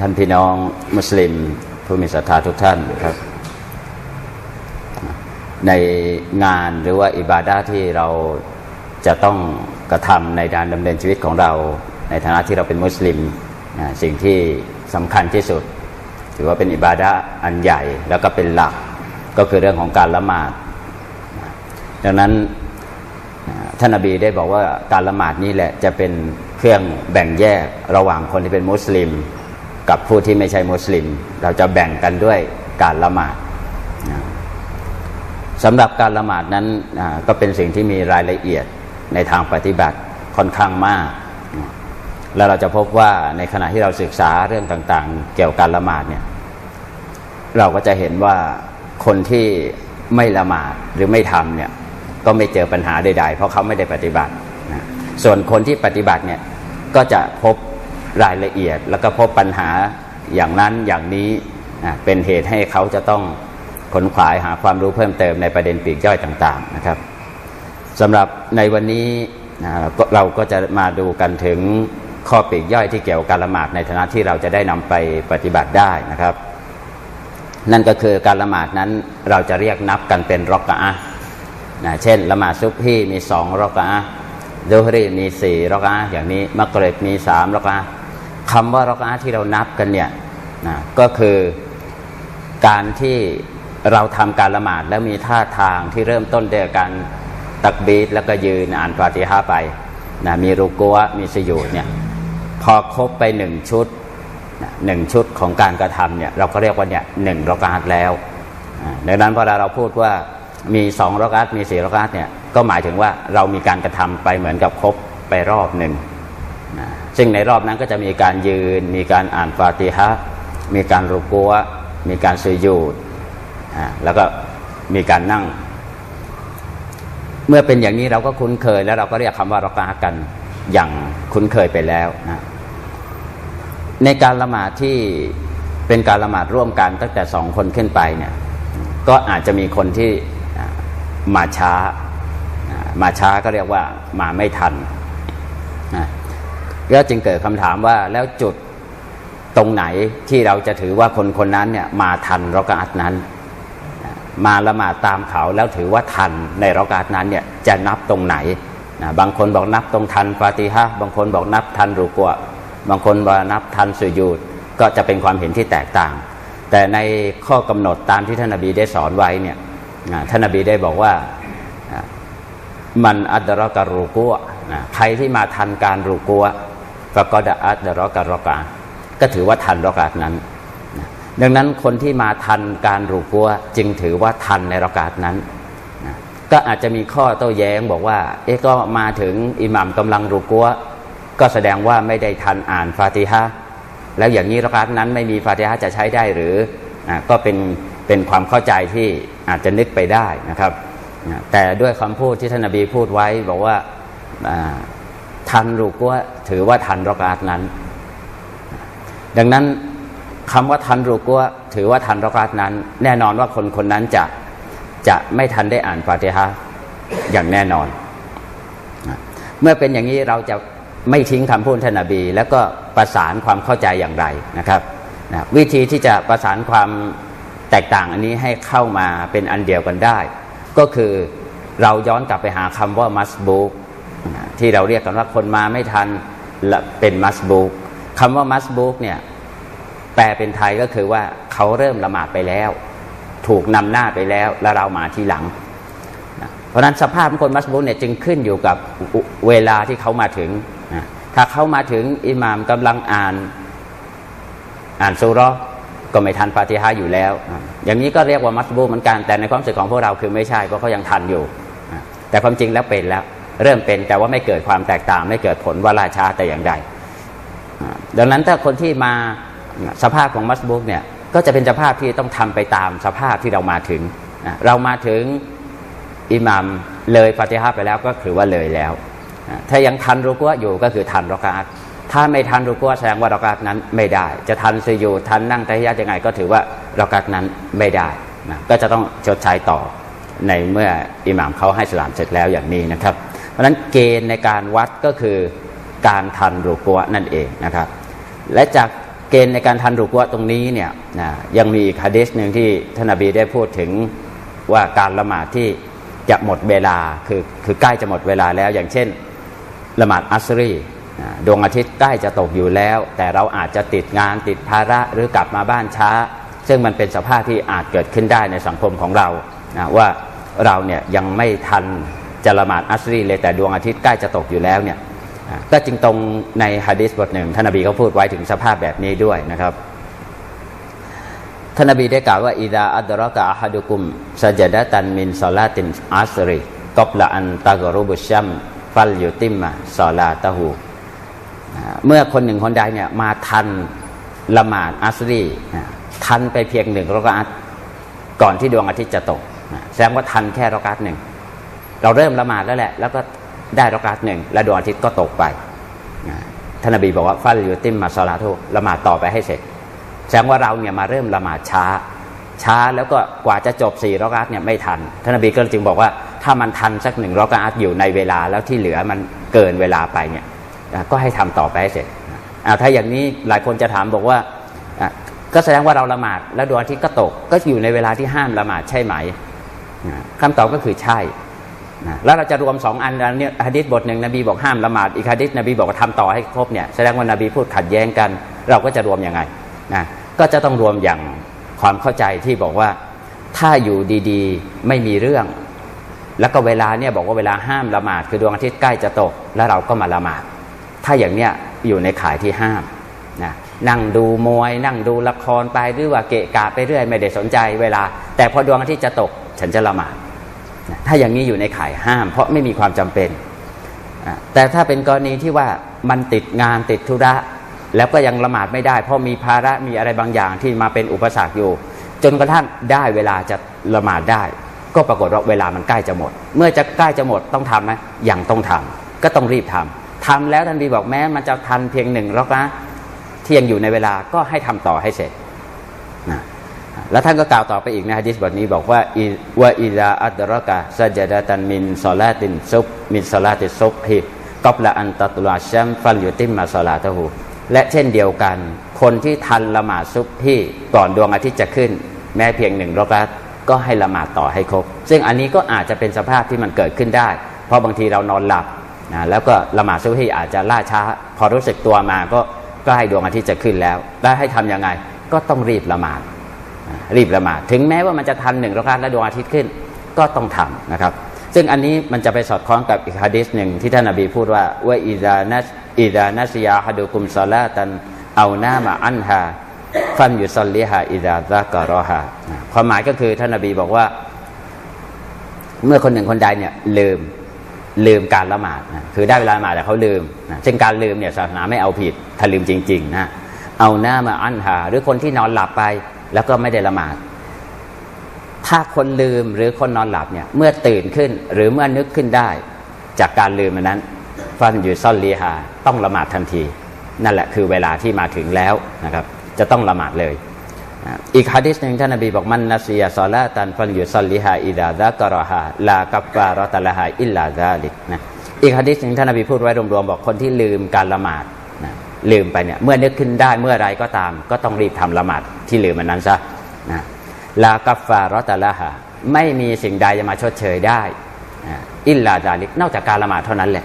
ท่านพี่น้องมุสลิมผู้มีศรัทธาทุกท่านครับ ในงานหรือว่าอิบาดาที่เราจะต้องกระทำในการดำเนินชีวิตของเรา ในฐานะที่เราเป็นมุสลิมนะสิ่งที่สำคัญที่สุด ถือว่าเป็นอิบาดาอันใหญ่แล้วก็เป็นหลักก็คือเรื่องของการละหมาด ดังนั้นท่านนบีได้บอกว่าการละหมาดนี่แหละจะเป็นเครื่องแบ่งแยกระหว่างคนที่เป็นมุสลิม กับผู้ที่ไม่ใช่มุสลิม เราจะแบ่งกันด้วยการละหมาดสำหรับการละหมาดนั้นก็เป็นสิ่งที่มีรายละเอียดในทางปฏิบัติค่อนข้างมาก แล้วเราจะพบว่าในขณะที่เราศึกษาเรื่องต่างๆ เกี่ยวกับการละหมาดเนี่ยเราก็จะเห็นว่าคนที่ไม่ละหมาดหรือไม่ทำเนี่ยก็ไม่เจอปัญหาใดๆ เพราะเขาไม่ได้ปฏิบัตินะส่วนคนที่ปฏิบัติเนี่ยก็จะพบ รายละเอียด แล้วก็พบปัญหาอย่างนั้นอย่างนี้เป็นเหตุให้เขาจะต้องขนขวายหาความรู้เพิ่มเติมในประเด็นปีกย่อยต่าง ๆนะครับสำหรับในวันนี้เราก็จะมาดูกันถึงข้อปีกย่อยที่เกี่ยวกับการละหมาดในฐานะที่เราจะได้นำไปปฏิบัติได้นะครับ นั่นก็คือการละหมาดนั้นเราจะเรียกนับกันเป็นรอกะอะนะเช่น ละหมาดซุบฮีมีสองรอกะอะดูฮรีมีสี่รอกะอะอย่างนี้มักริบมีสามรอกะอะ คำว่ารอกอะห์ที่เรานับกันเนี่ยนะก็คือการที่เราทำการละหมาดแล้วมีท่าทางที่เริ่มต้นด้วยการตักบีดแล้วก็ยืนอ่านฟาติฮะห์ไปนะมีรุกัวะมีสยุดเนี่ยพอครบไปหนึ่งชุดหนึ่งชุดของการกระทำเนี่ยเราก็เรียกว่าเนี่ยหนึ่งรอกาตแล้วดังนั้นพอเราพูดว่ามีสองรอกาตมีสี่รอกาตเนี่ยก็หมายถึงว่าเรามีการกระทำไปเหมือนกับครบไปรอบหนึ่ง ซึ่งในรอบนั้นก็จะมีการยืน มีการอ่านฟาติฮะมีการรุกัวะมีการสุญูดแล้วก็มีการนั่ง เมื่อเป็นอย่างนี้เราก็คุ้นเคย แล้วเราก็เรียกคำว่ารอกากันอย่างคุ้นเคยไปแล้วนะในการละหมาดที่เป็นการละหมาดร่วมกันตั้งแต่สองคนขึ้นไปเนี่ยก็อาจจะมีคนที่มาช้า มาช้าก็เรียกว่ามาไม่ทัน ก็จึงเกิดคำถามว่าแล้วจุดตรงไหนที่เราจะถือว่าคนคนนั้นเนี่ยมาทันรอกาตนั้น มาละหมาดตามเขาแล้วถือว่าทันในรอกาตนั้นเนี่ยจะนับตรงไหนนะบางคนบอกนับตรงทันฟาติฮะบางคนบอกนับทันรุกัวะบางคนว่านับทันสุญูดก็จะเป็นความเห็นที่แตกต่าง แต่ในข้อกำหนดตามที่ท่านนบีได้สอนไว้เนี่ยท่านนบีได้บอกว่ามันอัดรอการรุกัวะใครที่มาทันการรุกัวะ ฟะกอดะอัตดรอการรอกา ก็ถือว่าทันรอกาตนั้นดังนั้นคนที่มาทันการรูกัวจึงถือว่าทันในรากาศนั้นนะก็อาจจะมีข้อโต้แย้งบอกว่า เอ๊ะก็มาถึงอิหมัมกำลังรูกัวก็แสดงว่าไม่ได้ทันอ่านฟาติฮะแล้วอย่างนี้รากาศนั้นไม่มีฟาติฮะจะใช้ได้หรือนะก็เป็นเป็นความเข้าใจที่อาจจะนึกไปได้นะครับนะแต่ด้วยคำพูดที่ท่านนบีพูดไว้บอกว่า ทันรูกัวถือว่าทันรากาศนั้น ดังนั้นคำว่าทันรุกัวถือว่าทันรอกาตนั้น แน่นอนว่าคนคนนั้นจะจะไม่ทันได้อ่านฟาติฮะห์อย่างแน่นอน เมื่อเป็นอย่างนี้เราจะไม่ทิ้งคำพูดท่านนบี แล้วก็ประสานความเข้าใจอย่างไรนะครับนะวิธีที่จะประสานความแตกต่างอันนี้ให้เข้ามาเป็นอันเดียวกันได้ ก็คือเราย้อนกลับไปหาคำว่ามัสบูก ที่เราเรียกกันว่าคนมาไม่ทันและเป็นมัสบูกคำว่ามัสบูกเนี่ยแปลเป็นไทยก็คือว่าเขาเริ่มละหมาดไปแล้ว ถูกนำหน้าไปแล้วแล้วเรามาทีหลัง เพราะนั้นสภาพของคนมัสบูเนี่ยจึงขึ้นอยู่กับเวลาที่เขามาถึง ถ้าเขามาถึงอิหม่ามกำลังอ่านอ่านซูราะห์ก็ไม่ทันฟาติฮะห์อยู่แล้ว อย่างนี้ก็เรียกว่ามัสบูเหมือนกันแต่ในความรู้สึกของพวกเราคือไม่ใช่เพราะเขายังทันอยู่ แต่ความจริงแล้วเป็นแล้ว เริ่มเป็นแต่ว่าไม่เกิดความแตกต่าง ไม่เกิดผลว่าล่าชาแต่อย่างใดดังนั้นถ้าคนที่มาสภาพของมัสบุกเนี่ยก็จะเป็นสภาพที่ต้องทำไปตามสภาพที่เรามาถึง เรามาถึงอิหมัมเลยฟาติฮะห์ไปแล้วก็คือว่าเลยแล้ว ถ้ายังทันรุกัวอยู่ก็คือทันรอกาตถ้าไม่ทันรุกัวแสดงว่ารอกาตนั้นไม่ได้ จะทันซอยู่ทันนั่งตะฮิยะยังไงก็ถือว่ารอกาตนั้นไม่ได้นะก็จะต้องชดใช้ต่อในเมื่ออิหมัมเขาให้สลามเสร็จแล้วอย่างนี้นะครับ เพราะนั้นเกณฑ์ในการวัดก็คือการทันรุกัวนั่นเองนะครับ และจากเกณฑ์ในการทันรุกวะตรงนี้เนี่ยนะยังมีอีกฮะดีษหนึ่งที่ท่านนบีได้พูดถึงว่าการละหมาดที่จะหมดเวลาคือคือใกล้จะหมดเวลาแล้ว อย่างเช่นละหมาดอัสรีดวงอาทิตย์ใกล้จะตกอยู่แล้ว แต่เราอาจจะติดงานติดภาระหรือกลับมาบ้านช้า ซึ่งมันเป็นสภาพที่อาจเกิดขึ้นได้ในสังคมของเรานะว่าเราเนี่ยยังไม่ทัน จะละหมาดอัสรีเลยแต่ดวงอาทิตย์ใกล้จะตกอยู่แล้วเนี่ยก็จึงตรงในฮะดีษบทหนึ่งท่านนบีก็พูดไว้ถึงสภาพแบบนี้ด้วยนะครับท่านนบีได้กล่าวว่าอิดาอัดรกะอาฮัดุกุมซาจดะตันมินซอลาตินอัสรีกอบละอันตากรุบุชัมฟัลยุติมมาซอลาตะหูเมื่อคนหนึ่งคนใดเนี่ยมาทันละหมาดอัสรีทันไปเพียงหนึ่งรกะอัตก่อนที่ดวงอาทิตย์จะตกแสดงว่าทันแค่รกะอัตหนึ่ง เราเริ่มละหมาดแล้วแหละ แล้วก็ได้รอกะอัตหนึ่งและดวงอาทิตย์ก็ตกไปอ่าท่านนบีบอกว่าฟัลยุติมมาซอลาตุละหมาดต่อไปให้เสร็จแสดงว่าเราเนี่ยมาเริ่มละหมาดช้า ช้าแล้วก็กว่าจะจบสี่รอกาตเนี่ยไม่ทันท่านนบีก็จึงบอกว่าถ้ามันทันสักหนึ่งรอกาตอยู่ในเวลาแล้วที่เหลือมันเกินเวลาไปเนี่ยก็ให้ทำต่อไปให้เสร็จอะถ้าอย่างนี้หลายคนจะถามบอกว่าก็แสดงว่าเราละหมาดแล้วดวงอาทิตย์ก็ตกก็อยู่ในเวลาที่ห้ามละหมาดใช่ไหมอะคำตอบก็คือใช่ แล้วเราจะรวมสองอันอันเนี่ยฮะดิษบทหนึ่งนบีบอกห้ามละหมาดอีกฮะดิษนบีบอกว่าทำต่อให้ครบเนี่ยแสดงว่านบีพูดขัดแย้งกัน เราก็จะรวมยังไงนะก็จะต้องรวมอย่างความเข้าใจที่บอกว่าถ้าอยู่ดีๆไม่มีเรื่อง แล้วก็เวลาเนี่ยบอกว่าเวลาห้ามละหมาดคือดวงอาทิตย์ใกล้จะตก แล้วเราก็มาละหมาด ถ้าอย่างเนี้ยอยู่ในข่ายที่ห้ามนะนั่งดูมวย นั่งดูละครไปหรือว่าเกะกะไปเรื่อยไม่ได้สนใจเวลา แต่พอดวงอาทิตย์จะตก ฉันจะละหมาด ถ้าอย่างนี้อยู่ในข่ายห้าม เพราะไม่มีความจำเป็น แต่ถ้าเป็นกรณีที่ว่ามันติดงานติดธุระ แล้วก็ยังละหมาดไม่ได้ เพราะมีภาระมีอะไรบางอย่างที่มาเป็นอุปสรรคอยู่ จนกระทั่งได้เวลาจะละหมาดได้ ก็ปรากฏว่าเวลามันใกล้จะหมด เมื่อจะใกล้จะหมดต้องทำไหมยังต้องทำก็ต้องรีบทำทำแล้วท่านบีบอกแม้มันจะทันเพียงหนึ่งรอกนะที่ยังอยู่ในเวลาก็ให้ทำต่อให้เสร็จ แล้วท่านก็กล่าวต่อไปอีกในฮะดิษบทนี้บอกว่าอิว่าอิลาอัดรกะซาจดะตันมินซอลาตินซุบมินซอลาติซุบฮิกอบละอันตัตุลาชัมฟัลยุติมมาซอลาตะหูและเช่นเดียวกัน คนที่ทันละหมาดซุบที่ก่อนดวงอาทิตย์จะขึ้น แม้เพียงหนึ่งรอกาตก็ให้ละหมาดต่อให้ครบ ซึ่งอันนี้ก็อาจจะเป็นสภาพที่มันเกิดขึ้นได้ เพราะบางทีเรานอนหลับนะแล้วก็ละหมาดซุบที่อาจจะล่าช้า พอรู้สึกตัวมาก็ใกล้ดวงอาทิตย์จะขึ้นแล้วได้ให้ทำยังไงก็ต้องรีบละหมาด รีบละหมาดถึงแม้ว่ามันจะทันหนึ่งรากาและดวงอาทิตย์ขึ้นก็ต้องทำนะครับ ซึ่งอันนี้มันจะไปสอดคล้องกับอีกฮะดิษหนึ่งที่ท่านนบีพูดว่าว่าอิดานัสอิดานัสยาฮดุกุมซาลาตันเอาหน้ามาอันฮาฟันยุซอลลิฮาอิดาซากรอฮาความหมายก็คือท่านนบีบอกว่า เมื่อคนหนึ่งคนใดเนี่ยลืมลืมการละหมาดนะคือได้เวลาละหมาดแต่เขาลืมนะซึ่งการลืมเนี่ยศาสนาไม่เอาผิดถ้าลืมจริง ๆ นะเอาหน้ามาอันหาหรือคนที่นอนหลับไป แล้วก็ไม่ได้ละหมาด ถ้าคนลืมหรือคนนอนหลับเนี่ยเมื่อตื่นขึ้นหรือเมื่อนึกขึ้นได้ จากการลืมอันนั้น ฟันอยู่ซ่อนลีฮาต้องละหมาดทันที นั่นแหละคือเวลาที่มาถึงแล้วนะครับ จะต้องละหมาดเลยอีกฮะดิษหนึ่งท่านนบีบอกมันนัสยาซอลาตันฟันอยู่ซอลลิฮาอิดาดะกรอฮาลากับบารอตะละฮาอิลลาซาลิกนะอีกฮะดิษหนึ่งท่านนบีพูดไว้รวมๆบอกคนที่ลืมการละหมาดนะ ลืมไปเนี่ยเมื่อนึกขึ้นได้เมื่อไรก็ตาม ก็ต้องรีบทำละหมาดที่ลืมมันนั้นซะนะลากับบารอตะละฮาไม่มีสิ่งใดจะมาชดเชยได้อิลลาซาลิกนอกจากการละหมาดเท่านั้นแหละ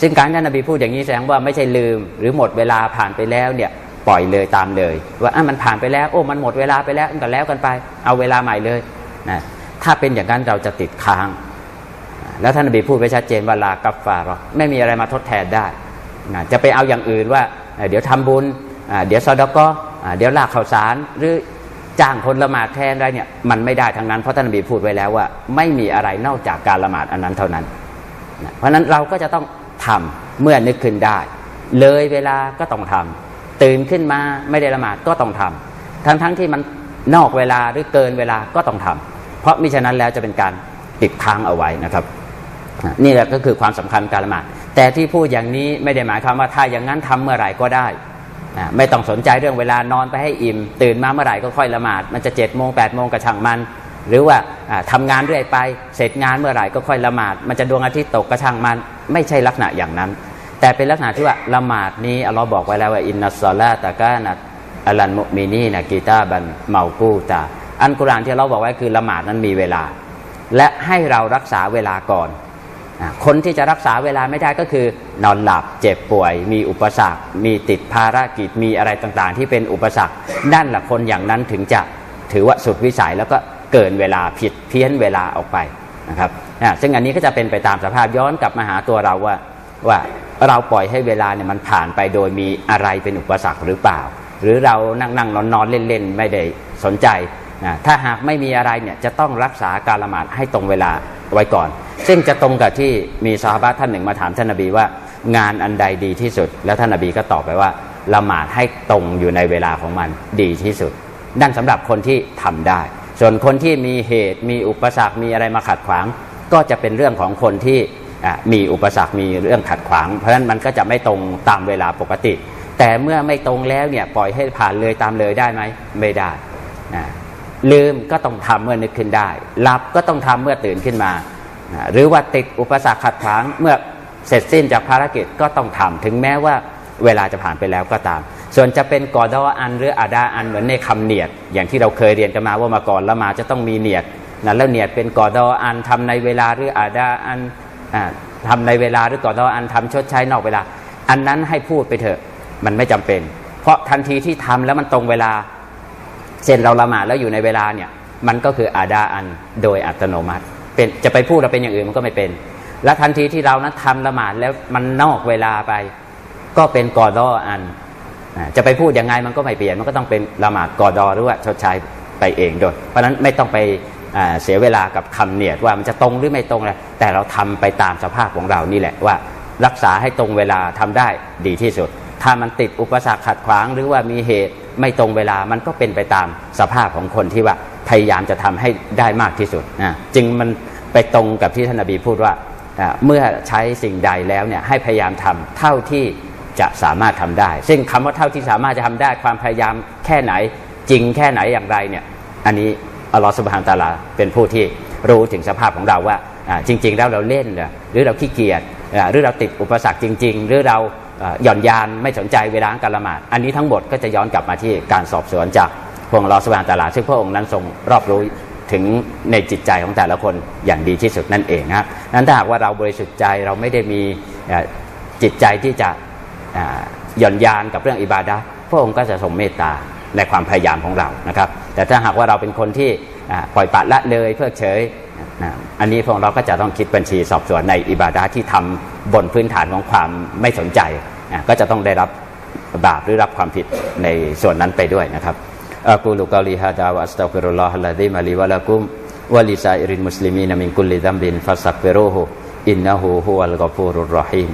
ซึ่งการท่านนบีพูดอย่างนี้แสดงว่าไม่ใช่ลืม หรือหมดเวลาผ่านไปแล้วเนี่ยปล่อยเลยตามเลย ว่าอะมันผ่านไปแล้ว โอ้มันหมดเวลาไปแล้วก็แล้วกันไป เอาเวลาใหม่เลยนะถ้าเป็นอย่างนั้นเราจะติดค้าง แล้วท่านนบีพูดไว้ชัดเจนว่าลากัฟฟารอไม่มีอะไรมาทดแทนได้ นะจะไปเอาอย่างอื่นว่า เดี๋ยวทำบุญ เดี๋ยวซอดก็เดี๋ยวลากข่าวสารหรือจ้างคนละหมาดแทนอะไรเนี่ยมันไม่ได้ทั้งนั้นเพราะท่านนบีพูดไว้แล้วว่า ไม่มีอะไรนอกจากการละหมาดอันนั้นเท่านั้นนะเพราะฉะนั้นเราก็จะต้องทำเมื่อนึกขึ้นได้ เลยเวลาก็ต้องทำตื่นขึ้นมาไม่ได้ละหมาดก็ต้องทำทั้งๆทที่มันนอกเวลาหรือเกินเวลาก็ต้องทำเพราะมิฉะนั้นแล้วจะเป็นการติดค้างเอาไว้นะครับ นี่แหละก็คือความสำคัญการละหมาดแต่ที่พูดอย่างนี้ไม่ได้หมายความว่าถ้าอย่างนั้นทำเมื่อไหร่ก็ได้นะไม่ต้องสนใจเรื่องเวลานอนไปให้อิ่ม ตื่นมาเมื่อไหร่ก็ค่อยละหมาด มันจะเจ็ดโมงแปดโมงกระช่างมัน หรือว่าอ่าทำงานเรื่อยไป เสร็จงานเมื่อไหร่ก็ค่อยละหมาด มันจะดวงอาทิตย์ตกกระช่างมัน ไม่ใช่ลักษณะอย่างนั้น แต่เป็นลักษณะที่ว่าละหมาดนี้อัลลอฮ์บอกไว้แล้วว่าอินนัสซอลาตะกานัตอัลันมุมินีนะกีตาบันเมากูตาอันกุรานที่เราบอกไว้คือละหมาดนั้นมีเวลา และให้เรารักษาเวลาก่อน คนที่จะรักษาเวลาไม่ได้ก็คือ นอนหลับเจ็บป่วย มีอุปสรรค มีติดภารกิจมีอะไรต่างๆ ที่เป็นอุปสรรคนั่นแหละคนอย่างนั้นถึงจะถือว่าสุดวิสัยแล้วก็เกินเวลาผิดเพี้ยนเวลาออกไปนะครับซึ่งอันนี้ก็จะเป็นไปตามสภาพย้อนกลับมาหาตัวเราว่าว่าเราปล่อยให้เวลาเนี่ยมันผ่านไปโดยมีอะไรเป็นอุปสรรคหรือเปล่า หรือเรานั่งนั่งนอนนอนเล่นเล่นๆไม่ได้สนใจนะถ้าหากไม่มีอะไรเนี่ยจะต้องรักษาการละหมาดให้ตรงเวลา ไว้ก่อน ซึ่งจะตรงกับที่มีซาฮาบะท่านหนึ่งมาถามท่านนบีว่า งานอันใดดีที่สุด แล้วท่านนบีก็ตอบไปว่าละหมาดให้ตรงอยู่ในเวลาของมันดีที่สุดนั่นสำหรับคนที่ทำได้ ส่วนคนที่มีเหตุมีอุปสรรคมีอะไรมาขัดขวาง ก็จะเป็นเรื่องของคนที่มีอุปสรรคมีเรื่องขัดขวาง เพราะฉะนั้นมันก็จะไม่ตรงตามเวลาปกติ แต่เมื่อไม่ตรงแล้วเนี่ยปล่อยให้ผ่านเลยตามเลยได้ไหมไม่ได้นะ ลืมก็ต้องทำเมื่อนึกขึ้นได้ หลับก็ต้องทำเมื่อตื่นขึ้นมา หรือว่าติดอุปสรรคขัดขวางเมื่อเสร็จสิ้นจากภารกิจก็ต้องทำถึงแม้ว่าเวลาจะผ่านไปแล้วก็ตาม ส่วนจะเป็นกอดออันหรืออาดาอันเหมือนในคำเนียด อย่างที่เราเคยเรียนกันมาว่ามาก่อนละมาจะต้องมีเนียดนะแล้วเนียดเป็นกอดออันทำในเวลาหรืออาดาอันอ่าทำในเวลาหรือกอดออันทำชดใช้นอกเวลา อันนั้นให้พูดไปเถอะมันไม่จำเป็น เพราะทันทีที่ทำแล้วมันตรงเวลา เช่นเราละหมาดแล้วอยู่ในเวลาเนี่ย มันก็คืออาดาอันโดยอัตโนมัติ เป็นจะไปพูดเราเป็นอย่างอื่นมันก็ไม่เป็น และทันทีที่เรานั้นทำละหมาดแล้วมันนอกเวลาไป ก็เป็นกอดออันจะไปพูดยังไงมันก็ไม่เปลี่ยนมันก็ต้องเป็นละหมาดกอดอหรือว่าชดใช้ไปเองโดยเพราะฉะนั้นไม่ต้องไปเสียเวลากับคำเนียดว่ามันจะตรงหรือไม่ตรงอะไรแต่เราทำไปตามสภาพของเรานี่แหละว่า รักษาให้ตรงเวลาทำได้ดีที่สุด ถ้ามันติดอุปสรรคขัดขวางหรือว่ามีเหตุ ไม่ตรงเวลามันก็เป็นไปตามสภาพของคนที่ว่าพยายามจะทำให้ได้มากที่สุดนะจึงมันไปตรงกับที่ท่านนบีพูดว่าเมื่อใช้สิ่งใดแล้วเนี่ยให้พยายามทำเท่าที่จะสามารถทำได้ ซึ่งคำว่าเท่าที่สามารถจะทำได้ความพยายามแค่ไหนจริงแค่ไหนอย่างไรเนี่ยอันนี้อัลลอฮฺสุบฮานตะอาลาเป็นผู้ที่รู้ถึงสภาพของเราว่าจริง ๆ แล้วเราเล่นหรือเราขี้เกียจหรือเราติดอุปสรรคจริง ๆ หรือเรา หย่อนยานไม่สนใจเวลาการละหมาด อันนี้ทั้งหมดก็จะย้อนกลับมาที่การสอบสวนจากพระองค์ลอสวานตะอาลาซึ่งพระองค์นั้นทรงรอบรู้ถึงในจิตใจของแต่ละคนอย่างดีที่สุดนั่นเองครับนั้นถ้าหากว่าเราบริสุทธิ์ใจเราไม่ได้มีจิตใจที่จะหย่อนยานกับเรื่องอิบาดะพระองค์ก็จะทรงเมตตาในความพยายามของเรานะครับ แต่ถ้าหากว่าเราเป็นคนที่ปล่อยปละละเลยเพิกเฉย นะอันนี้พวกเราก็จะต้องคิดบัญชีสอบสวนในอิบาดาที่ทำบนพื้นฐานของความไม่สนใจนะก็จะต้องได้รับบาปหรือรับความผิดในส่วนนั้นไปด้วยนะครับอักูลุกาลีฮะดาวัสตัฟิรุลลอฮ์ละดิมาลีวะลักุมวะลิซาอิรินมุสลิมีนมินกุลลิดัมบินฟัสักเฟโรฮุอินนะฮูฮุวัลกอฟูรุรรอฮีม